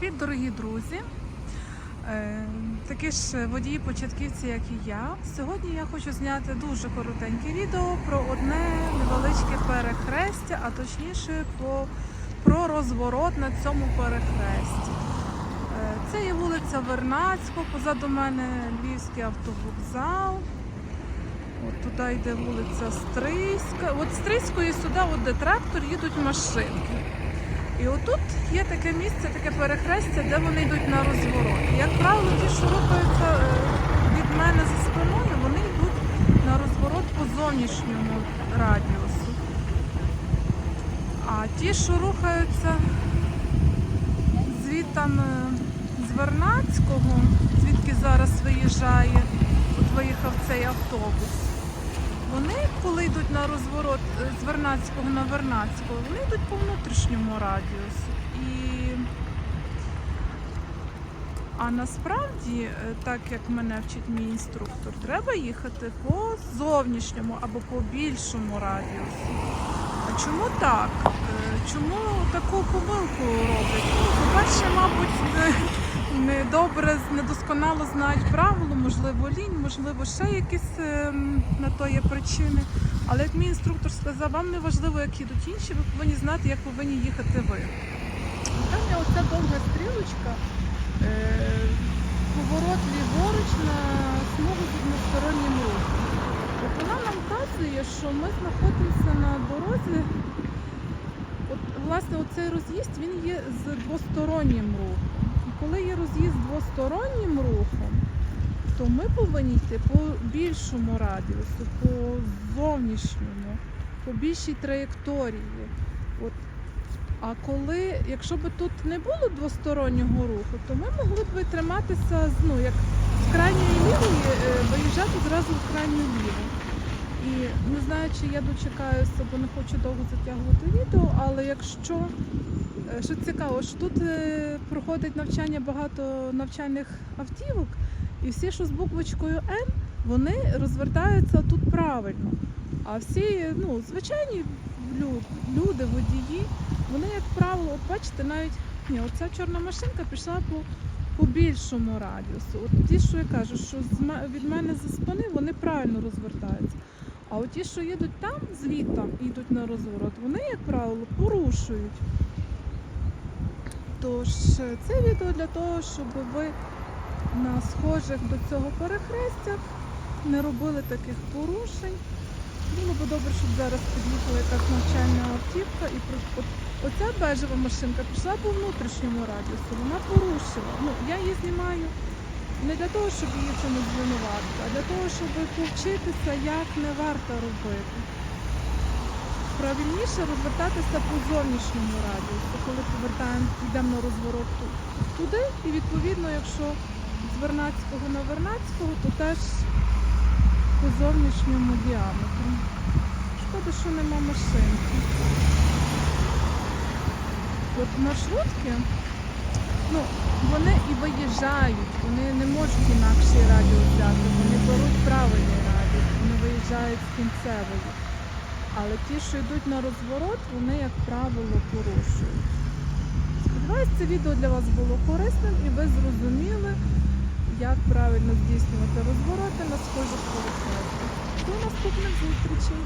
Привіт, дорогі друзі! Е, Такі ж водії-початківці, як і я. Сьогодні я хочу зняти дуже коротеньке відео про одне невеличке перехрестя, а точніше про розворот на цьому перехресті. Е, Це є вулиця Вернацького, позаду мене Львівський автовокзал. От туди йде вулиця Стрийська. От Стрийської сюди, от де трактор, їдуть машинки. І отут є таке місце, таке перехрестя, де вони йдуть на розворот. І, Як правило, ті, що рухаються е, від мене за спиною, вони йдуть на розворот по зовнішньому радіусу. А ті, що рухаються звідтам е, з Вернацького, звідки зараз виїжджає, от виїхав цей автобус. Вони, коли йдуть на розворот е, з Вернацького на Вернацького, вони йдуть по внутрішньому радіусу. І... А насправді, е, так як мене вчить мій інструктор, треба їхати по зовнішньому або по більшому радіусу. А чому так? Чому таку помилку роблять? Ну, по-перше, мабуть, не, не недосконало знають правила, можливо, лінь, можливо, ще якісь ем, на то є причини. Але як мій інструктор сказав, вам не важливо, як їдуть інші, ви повинні знати, як повинні їхати ви. Там є оця довга стрілочка, е, поворот ліворуч на смугу з одностороннім рухом. Вона нам вказує, що ми знаходимося на дорозі. Власне, оцей роз'їзд він є з двостороннім рухом. І коли є роз'їзд з двостороннім рухом, то ми повинні йти по більшому радіусу, по зовнішньому, по більшій траєкторії. От. А коли, якщо б тут не було двостороннього руху, то ми могли б триматися ну, як з крайньої лівої, е, виїжджати зразу в крайню ліву. І не знаю, чи я дочекаюся, бо не хочу довго затягувати відео, але якщо е, що цікаво, що тут е, проходить навчання багато навчальних автівок, і всі, що з буквочкою Н, вони розвертаються тут правильно. А всі, ну, звичайні люди, водії, вони, як правило, от бачите, навіть ні, оця чорна машинка пішла по, по більшому радіусу. От ті, що я кажу, що від мене за спини, вони правильно розвертаються. А от ті, що їдуть там, звідти йдуть на розворот, вони, як правило, порушують. Тож е, це відео для того, щоб ви на схожих до цього перехрестях не робили таких порушень. Було б добре, щоб зараз під'їхала якась навчальна автівка і оця бежева машинка пішла по внутрішньому радіусу, вона порушила. Ну, я її знімаю не для того, щоб її чомусь звинуватити, а для того, щоб повчитися, як не варто робити. Правильніше розвертатися по зовнішньому радіусу, коли повертаємо, йдемо на розворот туди, і відповідно, якщо з Вернацького на Вернацького, то теж по зовнішньому діаметру. Шкода, що нема машинки. От маршрутки, ну, вони і виїжджають, вони не можуть інакший радіус взяти, вони беруть правильний радіус, вони виїжджають з кінцевої. Але ті, що йдуть на розворот, вони, як правило, порушують. Сподіваюсь, це відео для вас було корисним і ви зрозуміли, як правильно здійснювати розвороти на схожих перехрестях. До наступних зустрічей!